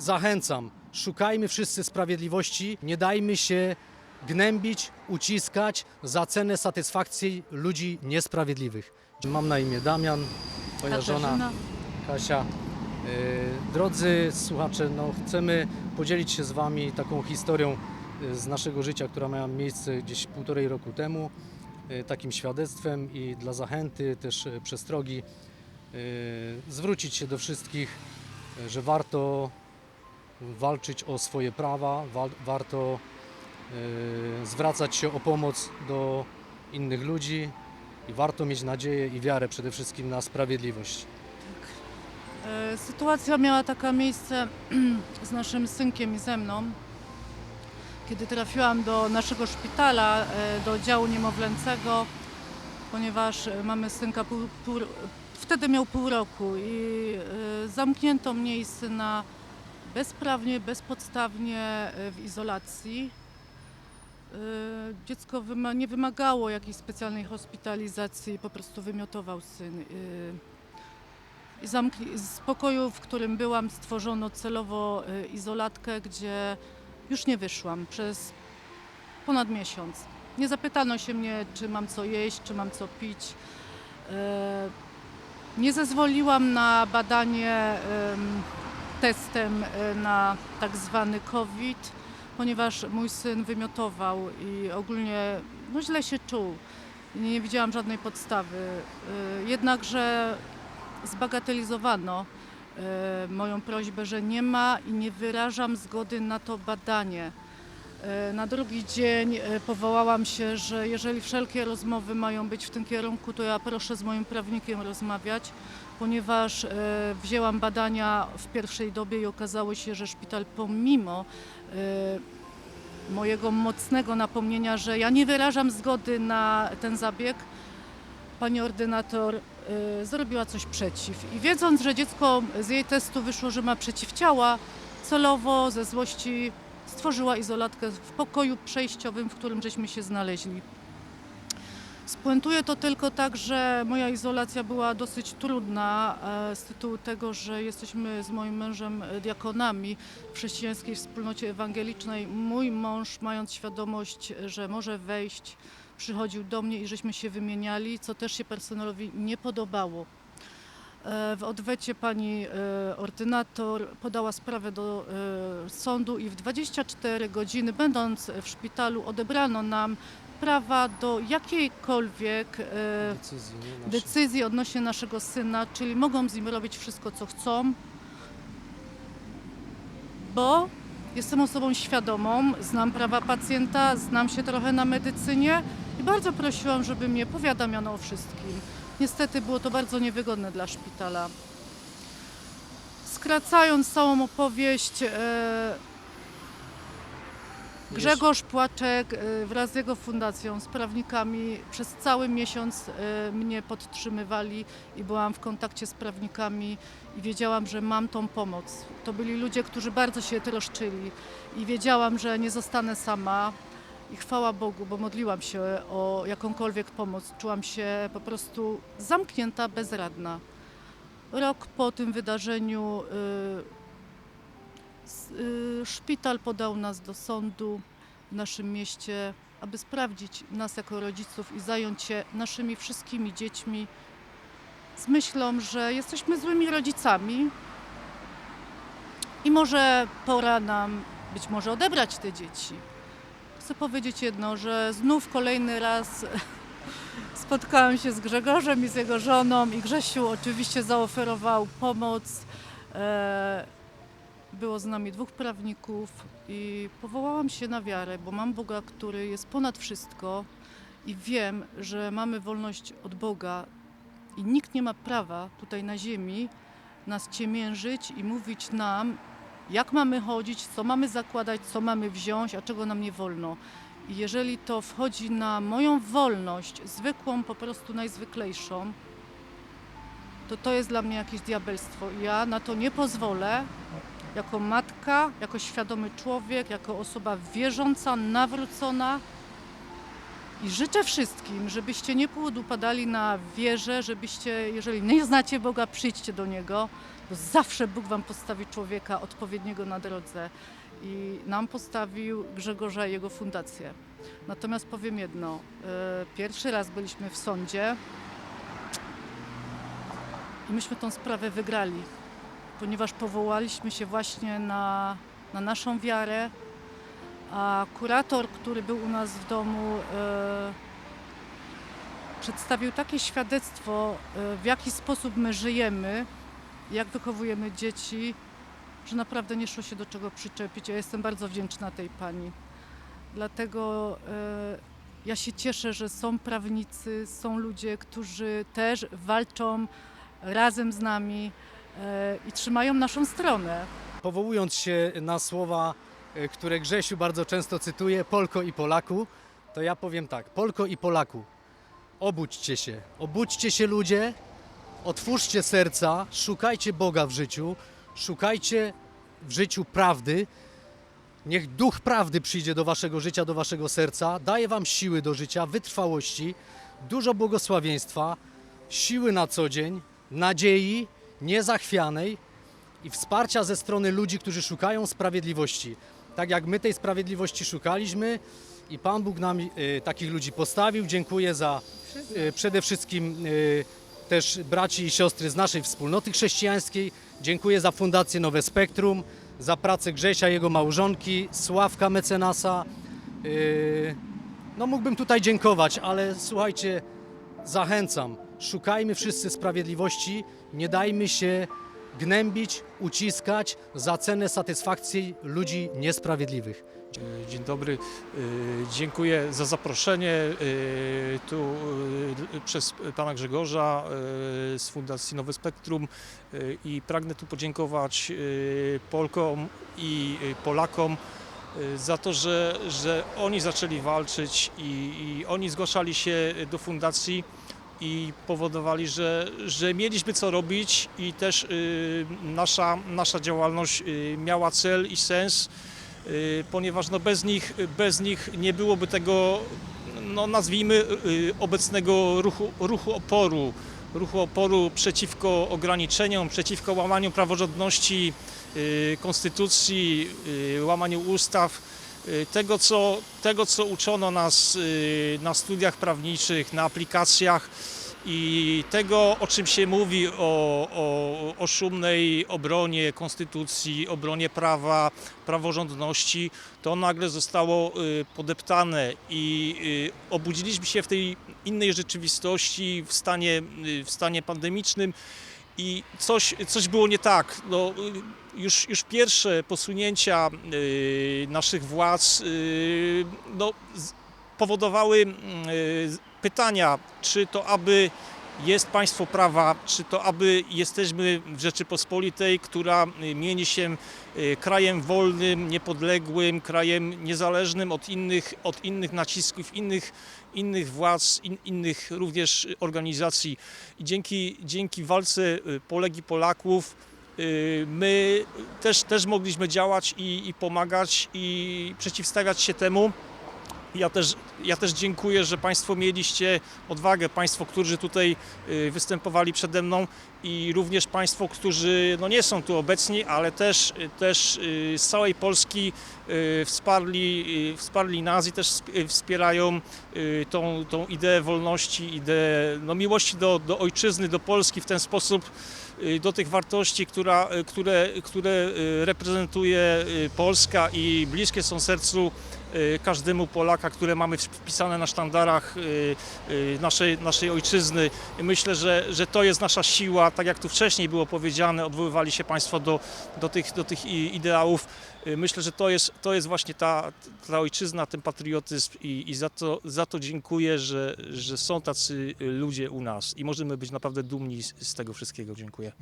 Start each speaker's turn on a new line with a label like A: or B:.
A: Zachęcam, szukajmy wszyscy sprawiedliwości, nie dajmy się gnębić, uciskać za cenę satysfakcji ludzi niesprawiedliwych. Mam na imię Damian, moja żona. Kasia. Yy, Drodzy słuchacze, no chcemy podzielić się z Wami taką historią yy, z naszego życia, która miała miejsce gdzieś półtorej roku temu, yy, takim świadectwem i dla zachęty, też yy, przestrogi, yy, zwrócić się do wszystkich, yy, że warto walczyć o swoje prawa, warto yy, zwracać się o pomoc do innych ludzi i warto mieć nadzieję i wiarę przede wszystkim na sprawiedliwość.
B: E, Sytuacja miała taka miejsce z naszym synkiem i ze mną. Kiedy trafiłam do naszego szpitala, e, do działu niemowlęcego, ponieważ e, mamy synka pół, pół, wtedy miał pół roku i e, zamknięto mnie i syna bezprawnie, bezpodstawnie e, w izolacji. E, Dziecko nie wymagało jakiejś specjalnej hospitalizacji, po prostu wymiotował syn. E, z pokoju, w którym byłam, stworzono celowo izolatkę, gdzie już nie wyszłam przez ponad miesiąc. Nie zapytano się mnie, czy mam co jeść, czy mam co pić. Nie zezwoliłam na badanie testem e, na tak zwany COVID, ponieważ mój syn wymiotował i ogólnie no, źle się czuł. Nie widziałam żadnej podstawy. E, Jednakże zbagatelizowano e, moją prośbę, że nie ma i nie wyrażam zgody na to badanie. Na drugi dzień powołałam się, że jeżeli wszelkie rozmowy mają być w tym kierunku, to ja proszę z moim prawnikiem rozmawiać, ponieważ e, wzięłam badania w pierwszej dobie i okazało się, że szpital pomimo e, mojego mocnego napomnienia, że ja nie wyrażam zgody na ten zabieg, pani ordynator y, zrobiła coś przeciw. I wiedząc, że dziecko z jej testu wyszło, że ma przeciwciała, celowo ze złości stworzyła izolatkę w pokoju przejściowym, w którym żeśmy się znaleźli. Spuentuję to tylko tak, że moja izolacja była dosyć trudna e, z tytułu tego, że jesteśmy z moim mężem diakonami w chrześcijańskiej wspólnocie ewangelicznej. Mój mąż, mając świadomość, że może wejść, przychodził do mnie i żeśmy się wymieniali, co też się personelowi nie podobało. E, W odwecie pani e, ordynator podała sprawę do e, sądu i w 24 godziny, będąc w szpitalu, odebrano nam prawa do jakiejkolwiek
A: Decyzji,
B: decyzji odnośnie naszego syna, czyli mogą z nim robić wszystko, co chcą, bo jestem osobą świadomą, znam prawa pacjenta, znam się trochę na medycynie i bardzo prosiłam, żeby mnie powiadamiano o wszystkim. Niestety było to bardzo niewygodne dla szpitala. Skracając całą opowieść, e, Grzegorz Płaczek e, wraz z jego fundacją, z prawnikami przez cały miesiąc e, mnie podtrzymywali i byłam w kontakcie z prawnikami i wiedziałam, że mam tą pomoc. To byli ludzie, którzy bardzo się troszczyli i wiedziałam, że nie zostanę sama. I chwała Bogu, bo modliłam się o jakąkolwiek pomoc. Czułam się po prostu zamknięta, bezradna. Rok po tym wydarzeniu y, y, szpital podał nas do sądu w naszym mieście, aby sprawdzić nas jako rodziców i zająć się naszymi wszystkimi dziećmi z myślą, że jesteśmy złymi rodzicami i może pora nam być może odebrać te dzieci. Chcę powiedzieć jedno, że znów kolejny raz spotkałam się z Grzegorzem i z jego żoną i Grzesiu oczywiście zaoferował pomoc. E, było z nami dwóch prawników i powołałam się na wiarę, bo mam Boga, który jest ponad wszystko i wiem, że mamy wolność od Boga i nikt nie ma prawa tutaj na ziemi nas ciemiężyć i mówić nam, jak mamy chodzić, co mamy zakładać, co mamy wziąć, a czego nam nie wolno. I jeżeli to wchodzi na moją wolność, zwykłą, po prostu najzwyklejszą, to to jest dla mnie jakieś diabelstwo. Ja na to nie pozwolę. Jako matka, jako świadomy człowiek, jako osoba wierząca, nawrócona. I życzę wszystkim, żebyście nie podupadali na wierze, żebyście, jeżeli nie znacie Boga, przyjdźcie do Niego, bo zawsze Bóg Wam postawi człowieka odpowiedniego na drodze i nam postawił Grzegorza i jego fundację. Natomiast powiem jedno, e, pierwszy raz byliśmy w sądzie i myśmy tą sprawę wygrali, ponieważ powołaliśmy się właśnie na, na naszą wiarę, a kurator, który był u nas w domu, e, przedstawił takie świadectwo, e, w jaki sposób my żyjemy, jak wychowujemy dzieci, że naprawdę nie szło się do czego przyczepić. Ja jestem bardzo wdzięczna tej pani. Dlatego e, ja się cieszę, że są prawnicy, są ludzie, którzy też walczą razem z nami e, i trzymają naszą stronę.
A: Powołując się na słowa, e, które Grzesiu bardzo często cytuje, Polko i Polaku, to ja powiem tak, Polko i Polaku, obudźcie się, obudźcie się ludzie, otwórzcie serca, szukajcie Boga w życiu, szukajcie w życiu prawdy, niech duch prawdy przyjdzie do waszego życia, do waszego serca, daje wam siły do życia, wytrwałości, dużo błogosławieństwa, siły na co dzień, nadziei niezachwianej, i wsparcia ze strony ludzi, którzy szukają sprawiedliwości. Tak jak my tej sprawiedliwości szukaliśmy i Pan Bóg nam y, takich ludzi postawił. Dziękuję za y, przede wszystkim y, też braci i siostry z naszej wspólnoty chrześcijańskiej. Dziękuję za Fundację Nowe Spektrum, za pracę Grzesia, jego małżonki, Sławka Mecenasa. Y, no mógłbym tutaj dziękować, ale słuchajcie, zachęcam. Szukajmy wszyscy sprawiedliwości, nie dajmy się gnębić, uciskać za cenę satysfakcji ludzi niesprawiedliwych.
C: Dzień dobry, E, dziękuję za zaproszenie e, tu e, przez pana Grzegorza z Fundacji Nowe Spektrum i pragnę tu podziękować Polkom i Polakom za to, że, że oni zaczęli walczyć i, i oni zgłaszali się do fundacji i powodowali, że, że mieliśmy co robić i też y, nasza, nasza działalność y, miała cel i sens, y, ponieważ no bez, nich, bez nich nie byłoby tego, no nazwijmy, y, obecnego ruchu, ruchu oporu, ruchu oporu przeciwko ograniczeniom, przeciwko łamaniu praworządności, y, konstytucji, y, łamaniu ustaw. Y, tego co, tego, co uczono nas y, na studiach prawniczych, na aplikacjach i tego, o czym się mówi o, o, o szumnej obronie konstytucji, obronie prawa, praworządności, to nagle zostało y, podeptane i y, obudziliśmy się w tej innej rzeczywistości, w stanie, y, w stanie pandemicznym i coś, coś było nie tak. No, już, już pierwsze posunięcia naszych władz no, powodowały y, pytania, czy to aby jest państwo prawa, czy to aby jesteśmy w Rzeczypospolitej, która y, mieni się y, krajem wolnym, niepodległym, krajem niezależnym od innych, od innych nacisków, innych, innych władz, in, innych również organizacji. I dzięki, dzięki walce y, Polek i Polaków my też, też mogliśmy działać i, i pomagać i przeciwstawiać się temu. Ja też, ja też dziękuję, że Państwo mieliście odwagę, Państwo, którzy tutaj y, występowali przede mną i również Państwo, którzy no nie są tu obecni, ale też, też y, z całej Polski y, wsparli, y, wsparli nas i też sp- wspierają tą, tą ideę wolności, ideę no, miłości do, do ojczyzny, do Polski w ten sposób, do tych wartości, która, które, które reprezentuje Polska i bliskie są sercu każdemu Polaka, które mamy wpisane na sztandarach naszej, naszej ojczyzny. Myślę, że, że to jest nasza siła, tak jak tu wcześniej było powiedziane, odwoływali się Państwo do, do, tych, do tych ideałów. Y, Myślę, że to jest, to jest właśnie ta, ta ojczyzna, ten patriotyzm i, i za, to, za to dziękuję, że, że są tacy ludzie u nas i możemy być naprawdę dumni z, z tego wszystkiego. Dziękuję.